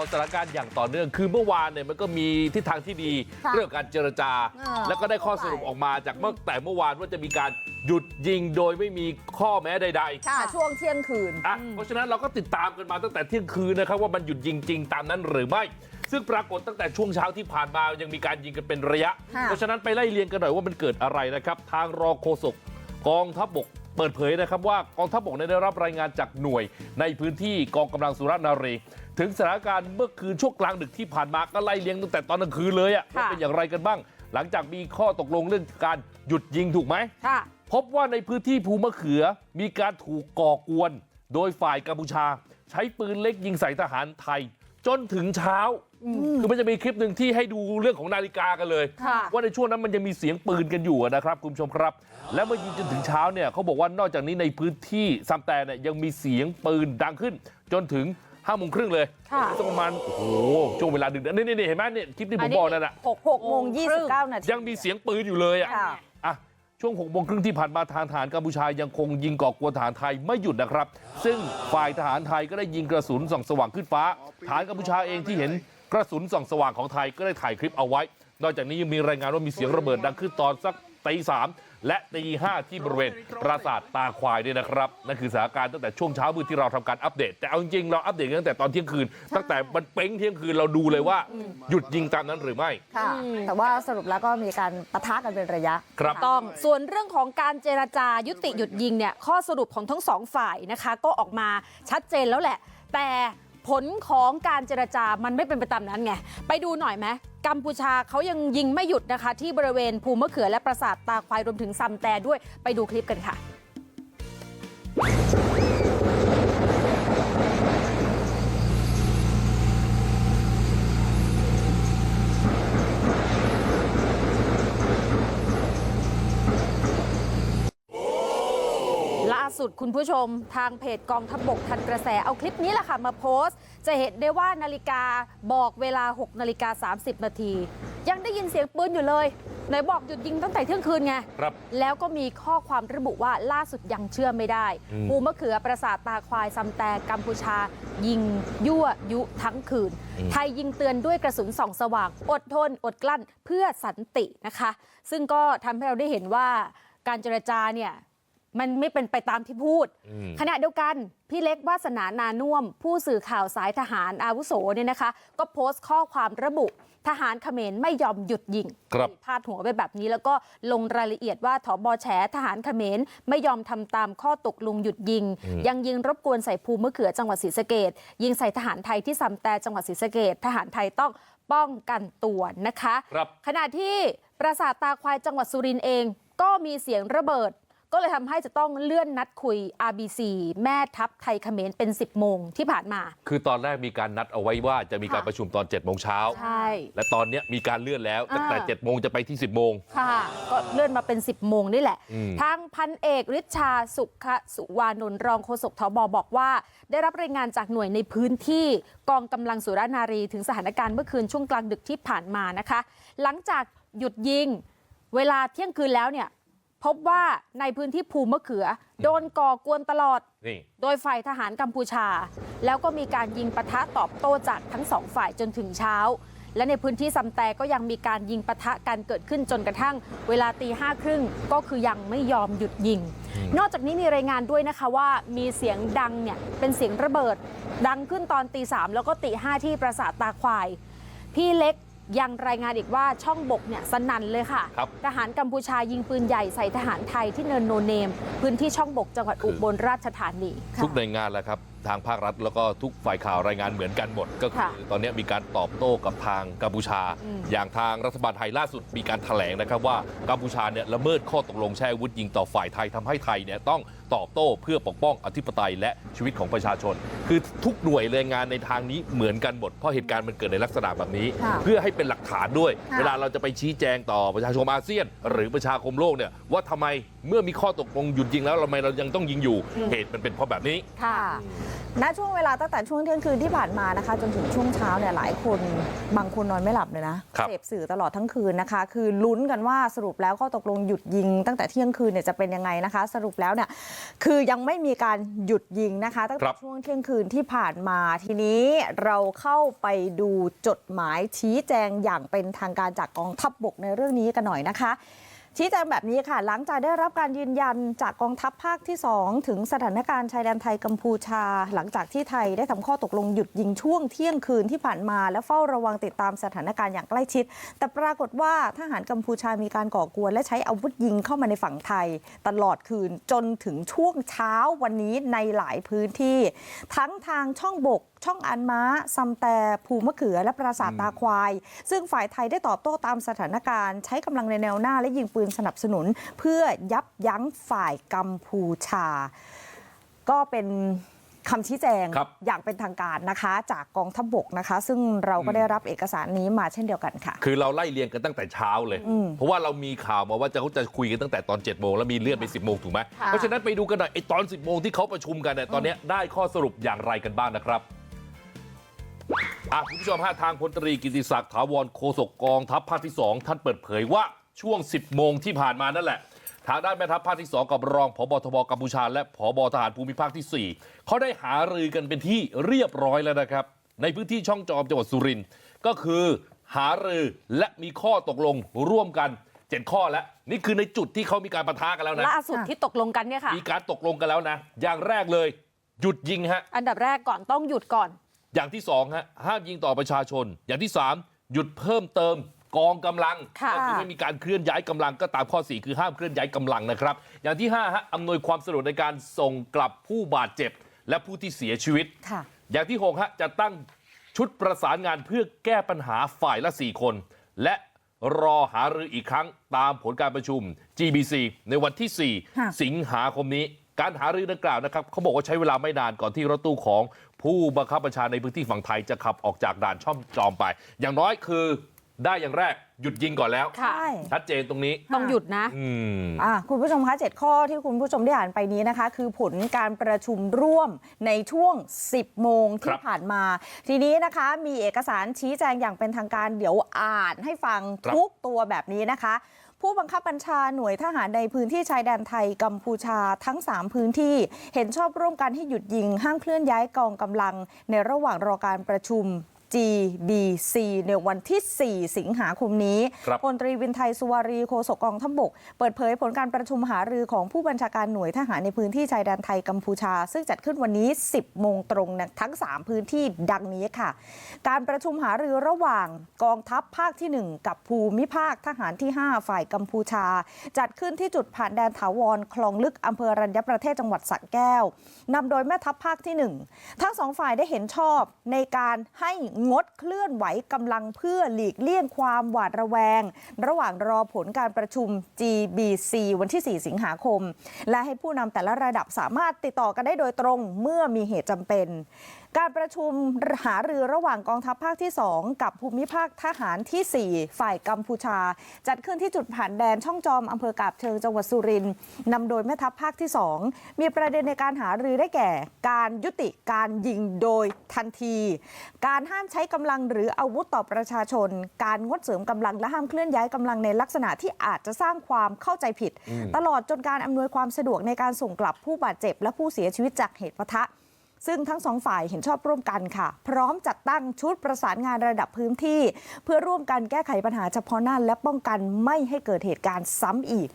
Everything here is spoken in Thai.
ของสถานการณ์อย่างต่อเนื่องคือเมื่อวานเนี่ยมันก็มีทิศทางที่ดีค่ะเรื่องการเจรจาเออแล้วก็ได้ข้อสรุปออกมาจากเมื่อแต่เมื่อวานว่าจะมีการหยุดยิงโดยไม่มีข้อแม้ใดค่ะช่วงเที่ยงคืนๆอะเพราะฉะนั้นเราก็ติดตามกันมาตั้งแต่เที่ยงคืนนะครับว่ามันหยุดยิงจริงตามนั้นหรือไม่ซึ่งปรากฏตั้งแต่ช่วงเช้าที่ผ่านมายังมีการยิงกันเป็นระยะค่ะเพราะฉะนั้นไปไล่เรียงกันหน่อยว่ามันเกิดอะไรนะครับ ทางรองโฆษกกองทัพบก เปิดเผยนะครับว่ากองทัพบกได้รับรายงานจากหน่วยในพื้นที่กองกำลังสุรนารีถึงสถานการณ์เมื่อคืนช่วงกลางดึกที่ผ่านมาก็ไล่เลี้ยงตั้งแต่ตอนกลางคืนเลยอะว่าค่ะเป็นอย่างไรกันบ้าง หลังจากมีข้อตกลงเรื่องการหยุดยิงถูกไหมค่ะพบว่าในพื้นที่ภูมะเขือมีการถูกก่อกวน โดยฝ่ายกัมพูชา ใช้ปืนเล็กยิงใส่ทหารไทย จนถึงเช้า คือมันจะมีคลิปหนึ่งที่ให้ดูเรื่องของนาฬิกากันเลยค่ะว่าในช่วงนั้นมันยังมีเสียงปืนกันอยู่นะครับคุณผู้ชมครับ แล้วเมื่อยิงจนถึงเช้าเนี่ยเขาบอกว่านอกจากนี้ในพื้นที่ซัมแต่เนี่ยยังมีเสียงปืนดังขึ้น จนถึงห้าโมงครึ่งเลยค่ะสักประมาณโอ้โหช่วงเวลาดึกนะนี่นี่เห็นไหมเนี่ยคลิปที่ผมบอกนั่นแหละ6 6โมง29นาทียังมีเสียงปืนอยู่เลยอะค่ะอะช่วง6โมงครึ่งที่ผ่านมาทางทหารกัมพูชายังคงยิงก่อกวนทหารไทยไม่หยุดนะครับ ซึ่งฝ่ายทหารไทยก็ได้ยิงกระสุนส่องสว่างขึ้นฟ้า ทหารกัมพูชาเองที่เห็น กระสุนส่องสว่างของไทยก็ได้ถ่ายคลิปเอาไว้นอกจากนี้ยังมีรายงานว่ามีเสียงระเบิดดังขึ้นตอนสักตีสามและตีห้าที่บริเวณปราสาทตาควายด้วยนะครับนั่นคือสถานการณ์ตั้งแต่ช่วงเช้ามืดที่เราทำการอัปเดต แต่เอาจริงๆเราอัปเดตกันตั้งแต่ตอนเที่ยงคืน ตั้งแต่มันเป้งเที่ยงคืนเราดูเลยว่า หยุดยิงตามนั้นหรือไม่ค่ะแต่ว่าสรุปแล้วก็มีการปะทะกันเป็นระยะครับต้องส่วนเรื่องของการเจรจายุติหยุดยิงเนี่ยข้อสรุปของทั้งสองฝ่ายนะคะ ก็ออกมาชัดเจนแล้วแหละ แต่ ผลของการเจรจามันไม่เป็นไปตามนั้นไง ไปดูหน่อยไหมกัมพูชาเขายังยิงไม่หยุดนะคะ ที่บริเวณภูมะเขือและปราสาทตาควายรวมถึงซัมแต่ด้วยไปดูคลิปกันค่ะ สุดคุณผู้ชม ทางเพจกองทัพบกทันกระแสเอาคลิปนี้แหละค่ะมาโพสต์ จะเห็นได้ว่านาฬิกาบอกเวลา 6 นาฬิกา 30 นาที ยังได้ยินเสียงปืนอยู่เลยไหนบอกหยุดยิงตั้งแต่เที่ยงคืนไงครับแล้วก็มีข้อความระบุว่าล่าสุดยังเชื่อไม่ได้อืมภูมะเขือประสาทตาควายซัมแต่กัมพูชา ยิงยั่วยุทั้งคืน ไทยยิงเตือนด้วยกระสุนส่องสว่าง อดทน อดกลั้นเพื่อสันตินะคะ ซึ่งก็ทำให้เราได้เห็นว่าการเจรจาเนี่ย มันไม่เป็นไปตามที่พูดอืมขณะเดียวกันพี่เล็กวาสนานานุ่วม ผู้สื่อข่าวสายทหารอาวุโสเนี่ยนะคะ ก็โพสต์ข้อความระบุ ทหารเขมรไม่ยอมหยุดยิงครับพาดหัวไปแบบนี้แล้วก็ลงรายละเอียดว่าถอบอแฉทหารเขมรไม่ยอมทำตามข้อตกลงหยุดยิง ยังยิงรบกวนใส่ภูมะเขือจังหวัดศรีสะเกดยิงใส่ทหารไทยที่ซำแต่จังหวัดศรีสะเกดทหารไทยต้องป้องกันตัวนะคะครับขณะที่ปราสาทตาควายจังหวัดสุรินทร์เองก็มีเสียงระเบิด ก็เลยทำให้จะต้องเลื่อนนัดคุย RBC แม่ทัพไทยเขมรเป็น 10 โมงที่ผ่านมา คือตอนแรกมีการนัดเอาไว้ว่าจะมีการค่ะประชุมตอน7จ็ดโมงเช้าใช่และตอนเนี้ยมีการเลื่อนแล้วตั้งแต่อ่า7จ็ดโมงจะไปที่ 10บโมงค่ะก็เลื่อนมาเป็น 10โมงนี่แหละอืมทางพันเอกฤทชาสุขสุวานนท์รองโฆษกทบบอกว่า ได้รับรายงานจากหน่วยในพื้นที่กองกำลังสุรนารีถึงสถานการณ์เมื่อคืนช่วงกลางดึกที่ผ่านมานะคะ หลังจากหยุดยิงเวลาเที่ยงคืนแล้วเนี่ย พบว่าในพื้นที่ภูมะเขือโดนก่อกวนตลอดนี่โดยฝ่ายทหารกัมพูชา แล้วก็มีการยิงปะทะตอบโต้จากทั้งสองฝ่ายจนถึงเช้า และในพื้นที่ซำแต่ก็ยังมีการยิงปะทะกันเกิดขึ้นจนกระทั่งเวลาตีห้าครึ่งก็คือยังไม่ยอมหยุดยิง นอกจากนี้มีรายงานด้วยนะคะว่ามีเสียงดังเนี่ยเป็นเสียงระเบิด ดังขึ้นตอนตีสามแล้วก็ตีห้าที่ปราสาทตาควาย พี่เล็ก ยังรายงานอีกว่าช่องบกเนี่ยสนั่นเลยค่ะครับทหารกัมพูชายิงปืนใหญ่ใส่ทหารไทยที่เนินโนเนม พื้นที่ช่องบกจังหวัดอุบลราชธานีทุกหน่วยงานแหละครับ ทางภาครัฐแล้วก็ทุกฝ่ายข่าวรายงานเหมือนกันหมด ก็คือค่ะตอนนี้มีการตอบโต้กับทางกัมพูชาอืมอย่างทางรัฐบาลไทยล่าสุดมีการแถลงนะครับว่ากัมพูชาเนี่ยละเมิดข้อตกลงใช้อาวุธยิงต่อฝ่ายไทยทำให้ไทยเนี่ยต้องตอบโต้เพื่อปกป้องอธิปไตยและชีวิตของประชาชน คือทุกหน่วยรายงานในทางนี้เหมือนกันหมดเพราะเหตุการณ์มันเกิดในลักษณะแบบนี้ค่ะเพื่อให้เป็นหลักฐานด้วยค่ะเวลาเราจะไปชี้แจงต่อประชาชนอาเซียน หรือประชาคมโลกเนี่ยว่าทำไมเมื่อมีข้อตกลงหยุดยิงแล้วทำไมเรายังต้องยิงอยู่เหตุมันเป็นเพราะแบบนี้ค่ะ ณช่วงเวลาตั้งแต่ช่วงเที่ยงคืนที่ผ่านมานะคะจนถึงช่วงเช้าเนี่ยหลายคนบางคนนอนไม่หลับเลยนะครับเสพสื่อตลอดทั้งคืนนะคะ คือลุ้นกันว่าสรุปแล้วก็ตกลงหยุดยิง ตั้งแต่เที่ยงคืนเนี่ยจะเป็นยังไงนะคะ สรุปแล้วเนี่ยคือยังไม่มีการหยุดยิงนะคะตั้งคแต่รับช่วงเที่ยงคืนที่ผ่านมาทีนี้เราเข้าไปดูจดหมายชี้แจงอย่างเป็นทางการจากกองทัพบบกในเรื่องนี้กันหน่อยนะคะ ชี้แจงแบบนี้ค่ะ หลังจากได้รับการยืนยันจากกองทัพภาคที่ 2 ถึงสถานการณ์ชายแดนไทยกัมพูชา หลังจากที่ไทยได้ทำข้อตกลงหยุดยิงช่วงเที่ยงคืนที่ผ่านมา และเฝ้าระวังติดตามสถานการณ์อย่างใกล้ชิด แต่ปรากฏว่าทหารกัมพูชามีการก่อกวน และใช้อาวุธยิงเข้ามาในฝั่งไทย ตลอดคืนจนถึงช่วงเช้าวันนี้ในหลายพื้นที่ ทั้งทางช่องบกช่องอันม้าซัมแต่ภูมะเขือและปราสาทตาควาย ซึ่งฝ่ายไทยได้ตอบโต้ตามสถานการณ์ ใช้กำลังในแนวหน้าและยิงปืนสนับสนุนเพื่อยับยั้งฝ่ายกัมพูชา ก็เป็นคำชี้แจงครับอย่างเป็นทางการนะคะ จากกองทัพบกนะคะ ซึ่งเราก็ได้รับเอกสารนี้มาเช่นเดียวกันค่ะ คือเราไล่เรียงกันตั้งแต่เช้าเลยอืมเพราะว่าเรามีข่าวมาว่าจะเขาจะคุยกันตั้งแต่ตอน7จ็ดโมงแล้วมีเลื่อนไป 10บโมงถูกไหมค่ะเพราะฉะนั้นไปดูกันหน่อยไอ้ตอน 10บโมงที่เขาประชุมกันเนี่ยตอนเนี้ยได้ข้อสรุปอย่างไรกันบ้างนะครับอะคุณผู้ชมฮะทางพลตรีกิติศักดิ์ถาวรโฆษกกองทัพภาคที่ 2 ท่านเปิดเผยว่า ช่วง 10 โมงที่ผ่านมานั่นแหละทางด้านแม่ทัพภาคที่ 2 กับรองพบทบกัมพูชา และพบทหารภูมิภาคที่ 4 เขาได้หารือกันเป็นที่เรียบร้อยแล้วนะครับ ในพื้นที่ช่องจอมจังหวัดสุรินทร์ก็คือหารือและมีข้อตกลงร่วมกัน7ข้อแล้ว นี่คือในจุดที่เขามีการประทะกันแล้วนะล่าสุดที่ตกลงกันเนี่ยค่ะมีการตกลงกันแล้วนะ อย่างแรกเลยหยุดยิงฮะอันดับแรกก่อนต้องหยุดก่อน อย่างที่สองฮะห้ามยิงต่อประชาชน อย่างที่สามหยุดเพิ่มเติม กองกำลังค่ะก็คือไม่มีการเคลื่อนย้ายกำลังก็ตามข้อ4คือห้ามเคลื่อนย้ายกำลังนะครับอย่างที่5ฮะอำนวยความสะดวกในการส่งกลับผู้บาดเจ็บ และผู้ที่เสียชีวิตค่ะอย่างที่6ฮะจะตั้งชุดประสานงานเพื่อแก้ปัญหาฝ่ายละ 4 คน และรอหารืออีกครั้งตามผลการประชุม GBC ในวันที่ค่ะ4สิงหาคมนี้ การหารือดังกล่าวนะครับเขาบอกว่าใช้เวลาไม่นานก่อนที่รถตู้ของผู้บังคับบัญชาในพื้นที่ฝั่งไทยจะขับออกจากด่านช่องจอมไป อย่างน้อยคือ ได้อย่างแรกหยุดยิงก่อนแล้วค่ะใช่ชัดเจนตรงนี้ต้องหยุดนะอืมอะคุณผู้ชมคะเจ็ดข้อที่คุณผู้ชมได้อ่านไปนี้นะคะ คือผลการประชุมร่วมในช่วง 10 โมงครัที่บผ่านมา ทีนี้นะคะมีเอกสารชี้แจงอย่างเป็นทางการเดี๋ยวอ่านให้ฟังครับทุกตัวแบบนี้นะคะผู้บังคับบัญชาหน่วยทหารในพื้นที่ชายแดนไทยกัมพูชาทั้ง 3 พื้นที่เห็นชอบร่วมกันให้หยุดยิงห้ามเคลื่อนย้ายกองกำลัง ในระหว่างรอการประชุม GBC ในวันที่ 4 สิงหาคมนี้ครับพลตรีวินไทยสุวารีโฆษกกองทัพบก เปิดเผยผลการประชุมหารือของผู้บัญชาการหน่วยทหารในพื้นที่ชายแดนไทยกัมพูชา ซึ่งจัดขึ้นวันนี้ 10 โมงตรงนะทั้ง 3 พื้นที่ดังนี้ค่ะ การประชุมหารือระหว่างกองทัพภาคที่ 1 กับภูมิภาคทหารที่ 5 ฝ่ายกัมพูชา จัดขึ้นที่จุดผ่านแดนถาวรคลองลึกอำเภอรัญญประเทศจังหวัดสระแก้วนำโดยแม่ทัพภาคที่ 1 ทั้งสองฝ่ายได้เห็นชอบในการให้งดเคลื่อนไหวกำลังเพื่อหลีกเลี่ยงความหวาดระแวง ระหว่างรอผลการประชุม GBC วันที่ 4 สิงหาคม และให้ผู้นำแต่ละระดับสามารถติดต่อกันได้โดยตรงเมื่อมีเหตุจำเป็น การประชุมหารือระหว่างกองทัพภาคที่ 2 กับภูมิภาคทหารที่ 4 ฝ่ายกัมพูชา จัดขึ้นที่จุดผ่านแดนช่องจอมอำเภอกาบเชิงจังหวัดสุรินทร์นำโดยแม่ทัพภาคที่ 2 มีประเด็นในการหารือได้แก่ การยุติการยิงโดยทันที การห้ามใช้กำลังหรืออาวุธต่อประชาชน การงดเสริมกำลังและห้ามเคลื่อนย้ายกำลังในลักษณะที่อาจจะสร้างความเข้าใจผิด ตลอดจนการอำนวยความสะดวกในการส่งกลับผู้บาดเจ็บ และผู้เสียชีวิตจากเหตุปะทะ ซึ่งทั้งสองฝ่ายเห็นชอบร่วมกันค่ะ พร้อมจัดตั้งชุดประสานงานระดับพื้นที่ เพื่อร่วมกันแก้ไขปัญหาเฉพาะหน้าและป้องกันไม่ให้เกิดเหตุการณ์ซ้ำอีก